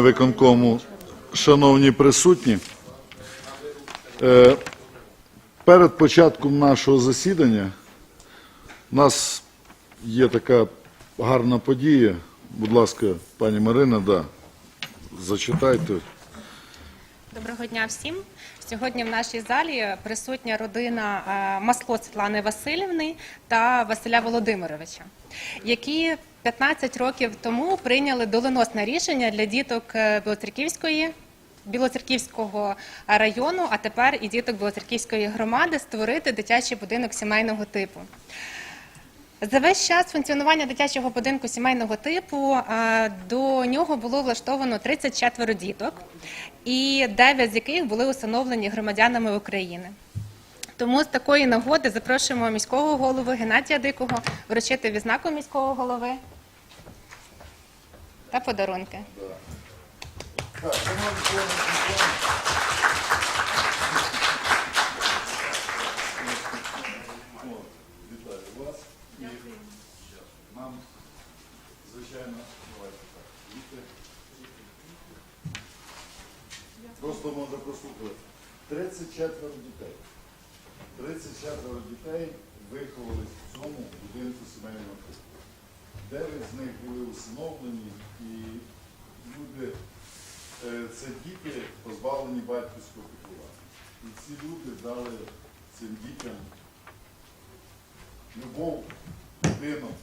виконкому, шановні присутні, е, перед початком нашого засідання у нас є така гарна подія. Будь ласка, пані Марина, да, зачитайте. Доброго дня всім. Сьогодні в нашій залі присутня родина е, Масло Світлани Васильівни та Василя Володимировича, які 15 років тому прийняли доленосне рішення для діток е, Білоцерківської. Білоцерківського району, а тепер і діток Білоцерківської громади створити дитячий будинок сімейного типу. За весь час функціонування дитячого будинку сімейного типу е, до нього було влаштовано 34 діток, і 9 з яких були усиновлені громадянами України. Тому з такої нагоди запрошуємо міського голову Геннадія Дикого вручити відзнаку міського голови та подарунки. Вітаю вас. І нам, звичайно, давайте так. Діти. Просто можна прослухати. 34 дітей. 34 дітей виховались в цьому будинку сімейного типу. Дев'ять з них були усиновлені і люди, е, це діти позбавлені батьківського піклування. І ці люди дали цим дітям любов, будинок,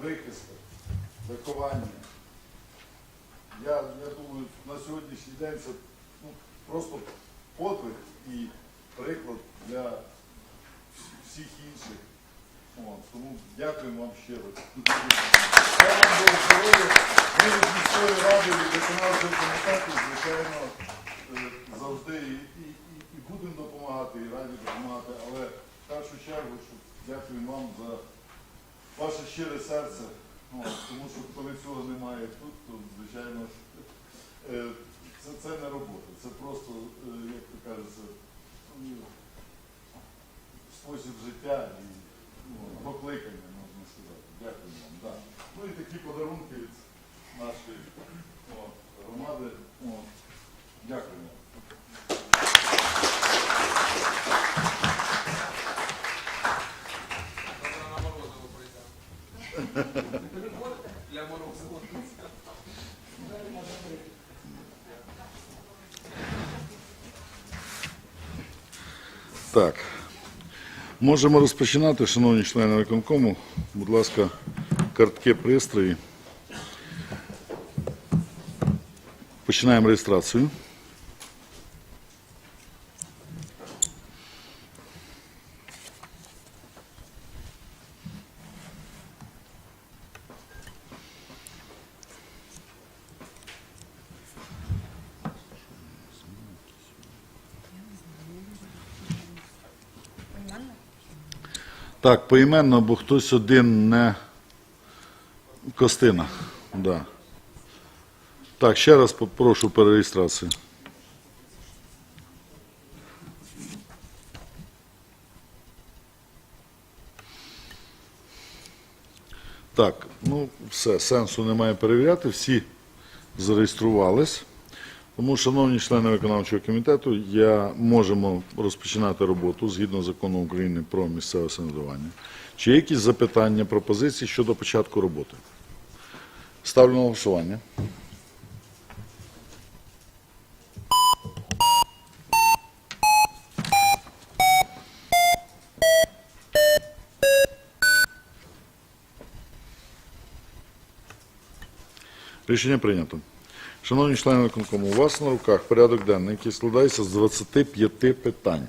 прихисток, виховання. Я, я думаю, на сьогоднішній день це ну, просто подвиг і приклад для всіх інших. От, тому дякуємо вам щиро. Хай вам здоров'я. Ми від міської ради виконавчого комітету, звичайно, е, завжди і, і, і, будемо допомагати, і раді допомагати, але в першу чергу, що дякуємо вам за ваше щире серце. Тому що коли цього немає тут, то звичайно е, це, це не робота, це просто, е, як то кажеться, ну, спосіб життя і ну, покликання, можна сказати. Дякую вам. Да. Ну і такі подарунки від нашої от, громади. От. Дякуємо. на Морозово прийде. Для Морозова. Так. Можемо розпочинати, шановні члени виконкому. Будь ласка, картки пристрої. Починаємо реєстрацію. Так, поіменно, бо хтось один не Костина. Да. Так, ще раз попрошу перереєстрацію. Так, ну все, сенсу немає перевіряти, всі зареєструвались. Тому, шановні члени виконавчого комітету, я можемо розпочинати роботу згідно закону України про місцеве самоврядування. Чи є якісь запитання, пропозиції щодо початку роботи? Ставлю на голосування. Рішення прийнято. Шановні члени виконкому, у вас на руках порядок денний, який складається з 25 питань.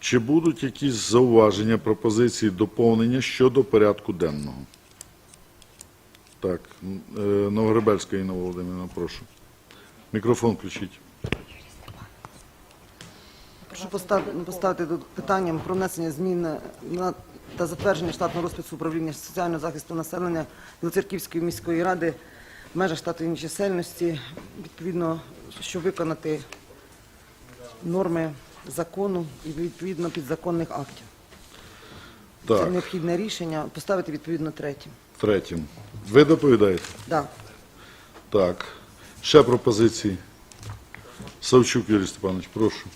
Чи будуть якісь зауваження, пропозиції, доповнення щодо порядку денного? Так, е, Новогребельська Інна Володимирівна, прошу. Мікрофон включіть. Прошу постав- поставити тут питанням про внесення змін на та затвердження штатного розпису управління соціального захисту населення Білоцерківської міської ради в межах штатної чисельності, відповідно, щоб виконати норми закону і відповідно підзаконних актів. Це Так, необхідне рішення поставити відповідно третім. третім. Ви доповідаєте? Да. Так. Ще пропозиції. Савчук Юрій Степанович, прошу.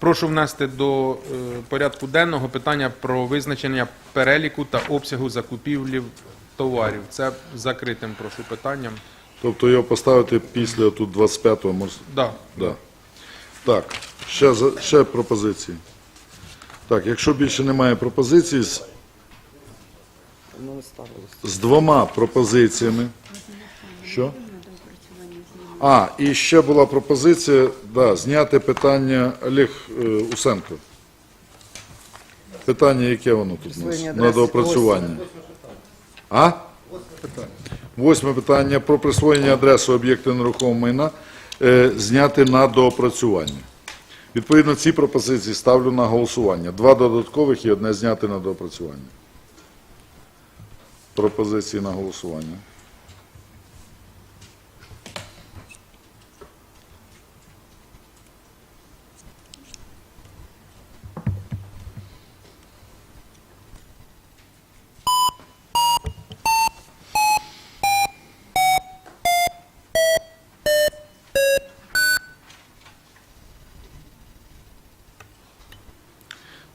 Прошу внести до е, порядку денного питання про визначення переліку та обсягу закупівлі товарів. Це закритим, прошу, питанням. Тобто його поставити після тут 25-го. мож- Да. Да. Так, ще, за- ще пропозиції. Так, якщо більше немає пропозицій, з, Ну, з двома пропозиціями. Що? А, і ще була пропозиція, да, зняти питання Олег е, Усенко. Питання, яке воно тут у нас? Присвоєння На адреси. доопрацювання. А? Восьме питання про присвоєння адреси об'єкту нерухомого майна е, зняти на доопрацювання. Відповідно, ці пропозиції ставлю на голосування. Два додаткових і одне зняти на доопрацювання. Пропозиції на голосування.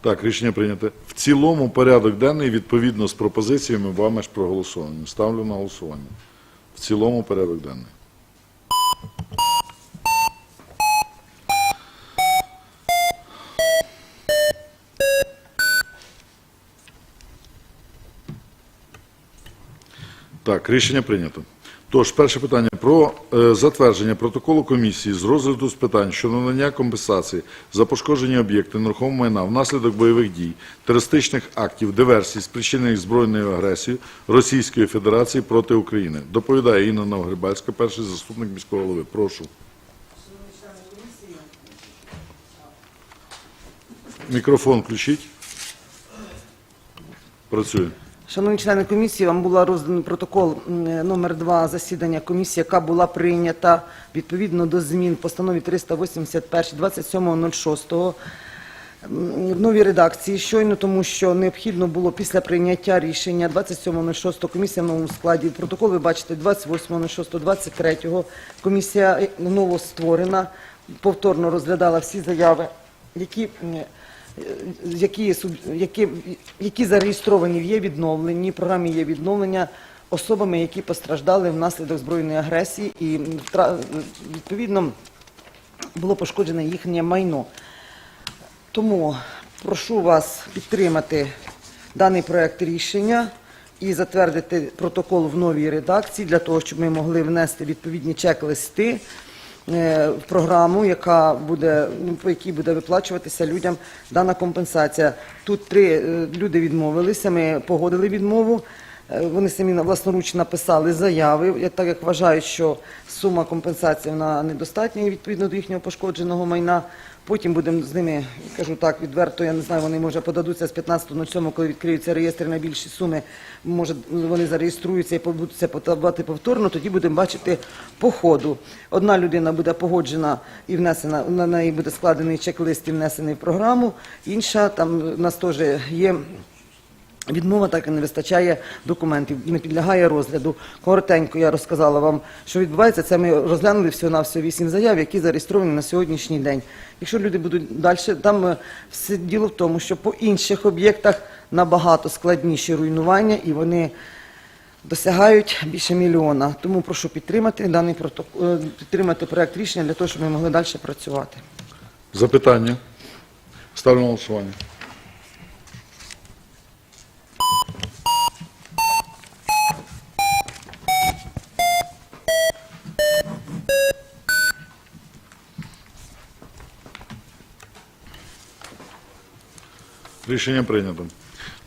Так, рішення прийнято. В цілому порядок денний відповідно з пропозиціями вами ж проголосовані. Ставлю на голосування. В цілому порядок денний. Так, рішення прийнято. Тож, перше питання про е, затвердження протоколу комісії з розгляду з питань щодо надання компенсації за пошкоджені об'єкти нерухомого майна внаслідок бойових дій, терористичних актів, диверсій, спричинених збройною агресією Російської Федерації проти України. Доповідає Інна Новгрибальська, перший заступник міського голови. Прошу. Мікрофон включіть. Працює. Шановні члени комісії, вам була розданий протокол номер 2 засідання комісії, яка була прийнята відповідно до змін в постанові 381 27.06 м, в новій редакції щойно, тому що необхідно було після прийняття рішення 27.06 комісія в новому складі. Протокол ви бачите 28.06, 23 комісія новостворена, повторно розглядала всі заяви, які які, суб- які, які зареєстровані в є відновлені, програмі є відновлення особами, які постраждали внаслідок збройної агресії, і відповідно було пошкоджене їхнє майно. Тому прошу вас підтримати даний проект рішення і затвердити протокол в новій редакції для того, щоб ми могли внести відповідні чек-листи е, програму, яка буде ну, по якій буде виплачуватися людям дана компенсація. Тут три е, люди відмовилися. Ми погодили відмову. Е, Вони самі власноруч написали заяви, я так як вважають, що сума компенсації вона недостатня відповідно до їхнього пошкодженого майна. Потім будемо з ними, кажу так, відверто, я не знаю, вони може подадуться з 15.07, коли відкриються реєстри на більші суми, може вони зареєструються і будуть подавати повторно, тоді будемо бачити по ходу. Одна людина буде погоджена і внесена, на неї буде складений чек-лист і внесений в програму, інша, там у нас теж є Відмова так і не вистачає документів, не підлягає розгляду. Коротенько я розказала вам, що відбувається. Це ми розглянули всього на всього вісім заяв, які зареєстровані на сьогоднішній день. Якщо люди будуть далі, там е, все діло в тому, що по інших об'єктах набагато складніші руйнування, і вони досягають більше мільйона. Тому прошу підтримати даний протокол, підтримати проект рішення для того, щоб ми могли далі працювати. Запитання. Ставлю на голосування. Рішення прийнято.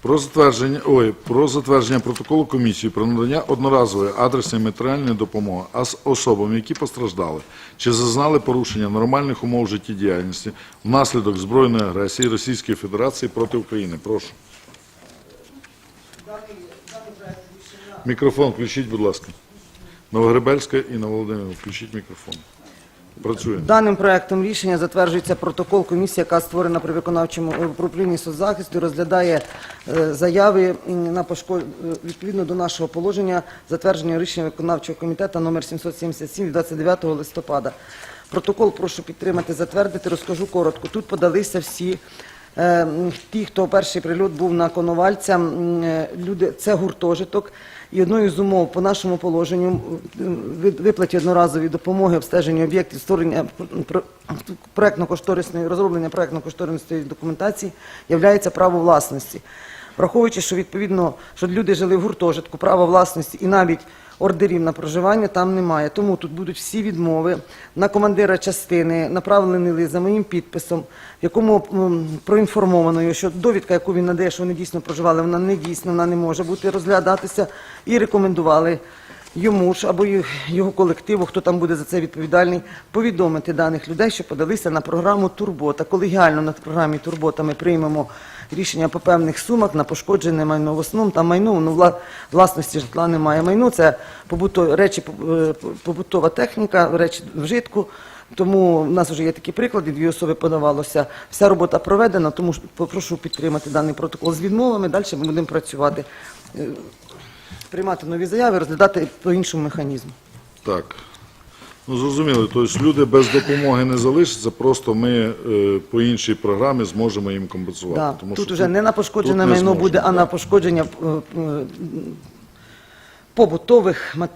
Про затвердження, ой, про затвердження протоколу комісії про надання одноразової адресної матеріальної допомоги особам, які постраждали чи зазнали порушення нормальних умов життєдіяльності внаслідок збройної агресії Російської Федерації проти України. Прошу. Мікрофон включіть, будь ласка. Новогребельська і на Володимирівна, включіть мікрофон. Працює. Даним проектом рішення затверджується протокол комісії, яка створена при виконавчому е, управлінні соцзахисту, розглядає е, заяви на пошко... е, відповідно до нашого положення затвердження рішення виконавчого комітету номер 777 від 29 листопада. Протокол прошу підтримати, затвердити. Розкажу коротко. Тут подалися всі. Ті, хто перший прильот був на Коновальця, люди, це гуртожиток. І одною з умов по нашому положенню ви- виплаті одноразової допомоги обстеженню об'єктів створення про- проектно-кошторисної розроблення проектно-кошторисної документації являється право власності. Враховуючи, що відповідно, що люди жили в гуртожитку, право власності і навіть ордерів на проживання там немає. Тому тут будуть всі відмови на командира частини, направлений лист за моїм підписом, в якому м, проінформовано, його, що довідка, яку він надає, що вони дійсно проживали, вона не дійсна, вона не може бути розглядатися, і рекомендували йому ж або його колективу, хто там буде за це відповідальний, повідомити даних людей, що подалися на програму Турбота. Колегіально на програмі Турбота ми приймемо рішення по певних сумах на пошкоджене майно. В основному там майно, ну, вла- власності житла немає. Майно це побуто, речі, е, побутова техніка, речі вжитку. Тому в нас вже є такі приклади, дві особи подавалося. Вся робота проведена, тому попрошу підтримати даний протокол з відмовами. Далі ми будемо працювати. Е, Приймати нові заяви, розглядати по іншому механізму. Так. Ну, зрозуміло, тобто люди без допомоги не залишаться, просто ми е, по іншій програмі зможемо їм компенсувати. Да. Тому Тут що вже не на пошкоджене тут не майно зможемо, буде, а да. на пошкодження е, е, побутових, мат-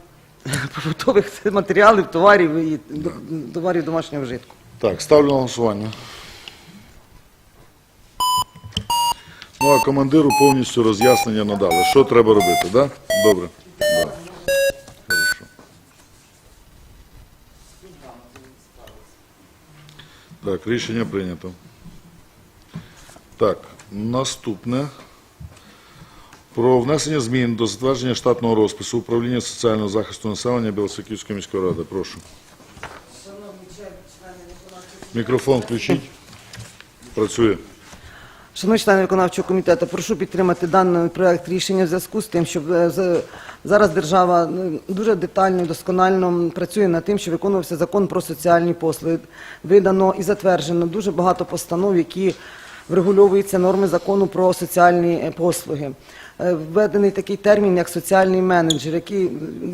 побутових матеріалів, товарів і до- товарів домашнього вжитку. Так, ставлю на голосування. Ну, а командиру повністю роз'яснення надали. Що треба робити, так? Да? Добре. Да. Хорошо. Так, рішення прийнято. Так, наступне. Про внесення змін до затвердження штатного розпису управління соціального захисту населення Білоцерківської міської ради. Прошу. Мікрофон включіть. Працює. Шановні члени виконавчого комітету, прошу підтримати даний проект рішення в зв'язку з тим, що е, зараз держава ну, дуже детально і досконально працює над тим, що виконувався закон про соціальні послуги. Видано і затверджено дуже багато постанов, які врегульовуються норми закону про соціальні е, послуги. Е, Введений такий термін, як соціальний менеджер, який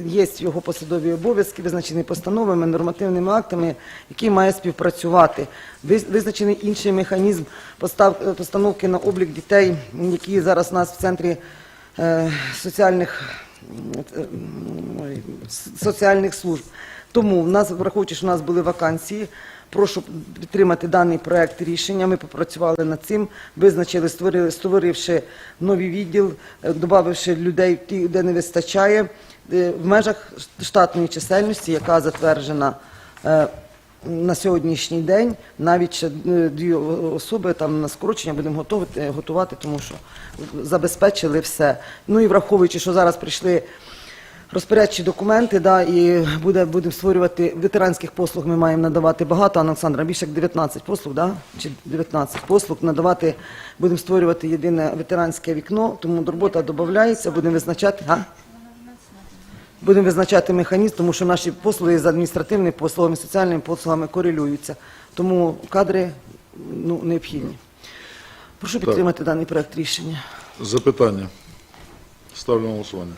є його посадові обов'язки, визначені постановами, нормативними актами, який має співпрацювати. Визначений інший механізм е, постановки на облік дітей, які зараз у нас в центрі е, соціальних, соціальних служб. Тому в нас, враховуючи, що в нас були вакансії, прошу підтримати даний проект рішення. Ми попрацювали над цим, визначили, створили, створивши новий відділ, е, додавши людей, ті, де не вистачає, е, в межах штатної чисельності, яка затверджена. е, на сьогоднішній день навіть ще дві особи там на скорочення будемо готувати, готувати, тому що забезпечили все. Ну і враховуючи, що зараз прийшли розпорядчі документи, да, і буде, будемо створювати ветеранських послуг. Ми маємо надавати багато. Олександра, більше як 19 послуг, да? чи 19 послуг надавати. Будемо створювати єдине ветеранське вікно, тому робота додається, будемо визначати. А? Будемо визначати механізм, тому що наші послуги з адміністративними послугами, соціальними послугами корелюються. Тому кадри ну, необхідні. Прошу підтримати даний проект рішення. Запитання. Ставлю на голосування.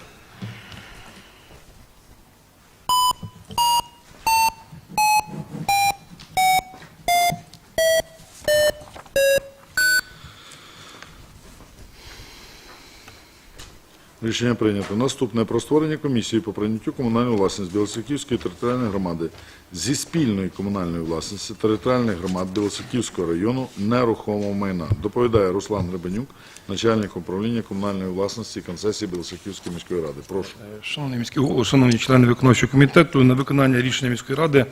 Рішення прийнято. Наступне про створення комісії по прийняттю комунальної власності Білоцерківської територіальної громади зі спільної комунальної власності територіальних громад Білоцерківського району нерухомого майна. Доповідає Руслан Гребенюк, начальник управління комунальної власності концесії Білоцерківської міської ради. Прошу. Шановний міський голово, шановні члени виконавчого комітету, на виконання рішення міської ради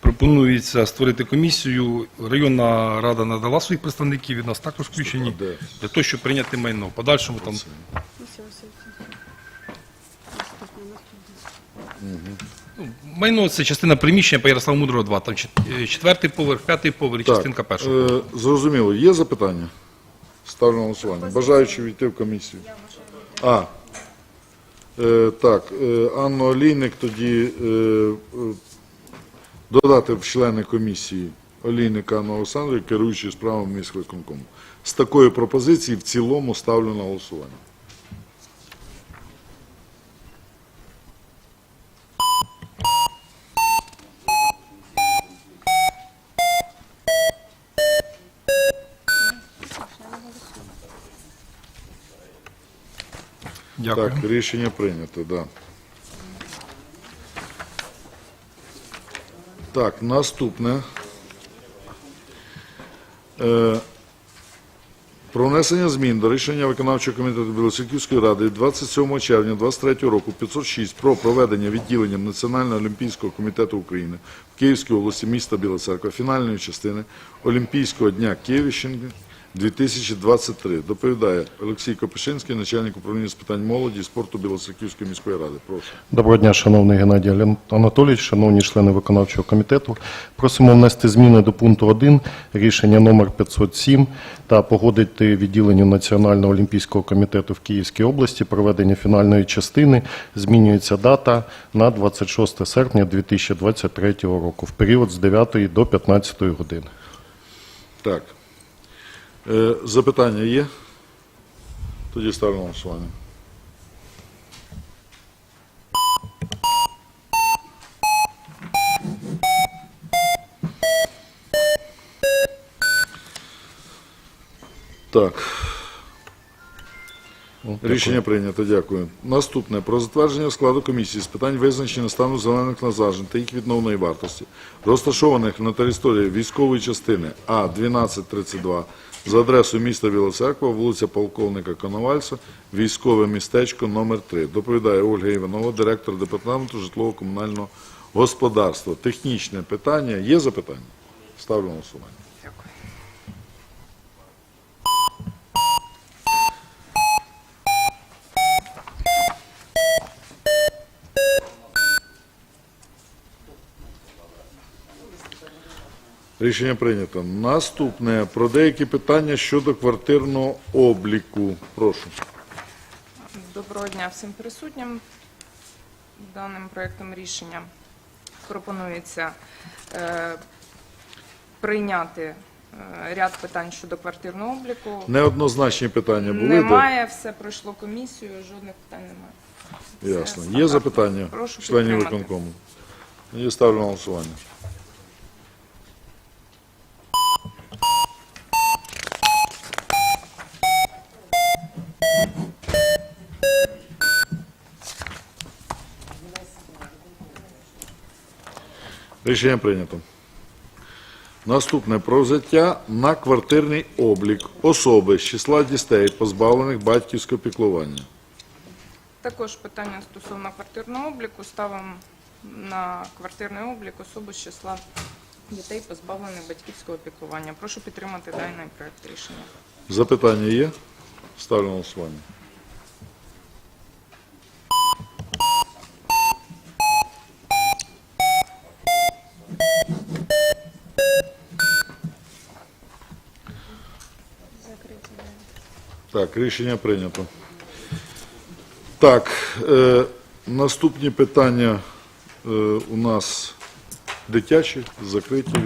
пропонується створити комісію. Районна рада надала своїх представників, від нас також включені, для того, щоб прийняти майно. В подальшому там Ну, майно це частина приміщення по Ярославу Мудрого 2, там чет- е, четвертий поверх, п'ятий поверх і частинка першого. е, зрозуміло. Є запитання? Ставлю на голосування. Бажаючи війти в комісію. А. Е, так, е, Анну Олійник тоді е, е, Додати в члени комісії Олійника Анну Олександру, керуючої справами міськвиконкому. З такою пропозицією в цілому ставлю на голосування. Дякую. Так, рішення прийнято, да. Так, наступне. Е, про внесення змін до рішення виконавчого комітету Білоцерківської ради від 27 червня 2023 року 506 про проведення відділенням Національного олімпійського комітету України в Київській області міста Біла Церква фінальної частини Олімпійського дня Київщини 2023. Доповідає Олексій Копишинський, начальник управління з питань молоді і спорту Білоцерківської міської ради. Прошу. Доброго дня, шановний Геннадій Анатолійович, шановні члени виконавчого комітету. Просимо внести зміни до пункту 1 рішення номер 507 та погодити відділенню Національного олімпійського комітету в Київській області проведення фінальної частини. Змінюється дата на 26 серпня 2023 року в період з 9 до 15 години. Так. Е, запитання є? Тоді ставлю на голосування. Так. Рішення прийнято, дякую. Наступне про затвердження складу комісії з питань визначення стану зелених насаджень та їх відновної вартості, розташованих на території військової частини А 1232 за адресою міста Біла Церква, вулиця Полковника Коновальця, військове містечко номер 3 Доповідає Ольга Іванова, директор департаменту житлово-комунального господарства. Технічне питання. Є запитання? Ставлю на голосування. Рішення прийнято. Наступне про деякі питання щодо квартирного обліку. Прошу. Доброго дня всім присутнім. Даним проектом рішення пропонується е, прийняти е, ряд питань щодо квартирного обліку. Неоднозначні питання були. Немає, все пройшло комісію, жодних питань немає. Ясно. Все, Є запитання Прошу членів виконкому? Я ставлю на голосування. Рішення прийнято. Наступне про взяття на квартирний облік особи з числа дітей, позбавлених батьківського піклування. Також питання стосовно квартирного обліку. Ставимо на квартирний облік особу з числа дітей, позбавлених батьківського піклування. Прошу підтримати даний проект рішення. Запитання є? Ставлю на голосування. Так, рішення прийнято. Так, е, наступні питання е, у нас дитячі, закриті.